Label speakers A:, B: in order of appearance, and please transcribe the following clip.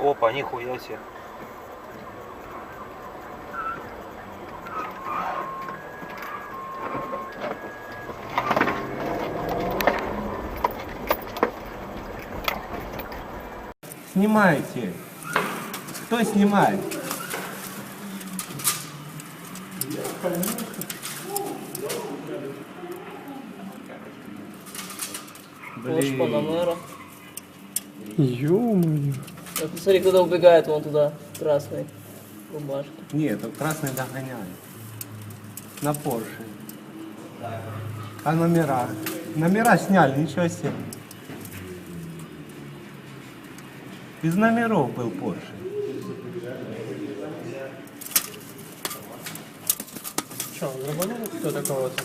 A: Опа, нихуя себе.
B: Снимайте. Кто снимает?
C: Ложь Панамера.
D: Ё-моё.
C: Вот посмотри, кто-то убегает вон туда, красный. Рубашка.
B: Нет, тут красный догоняет. На Порше. А номера? Номера сняли, ничего себе. Из номеров был Порше.
D: Чё, грабанул кто такого-то?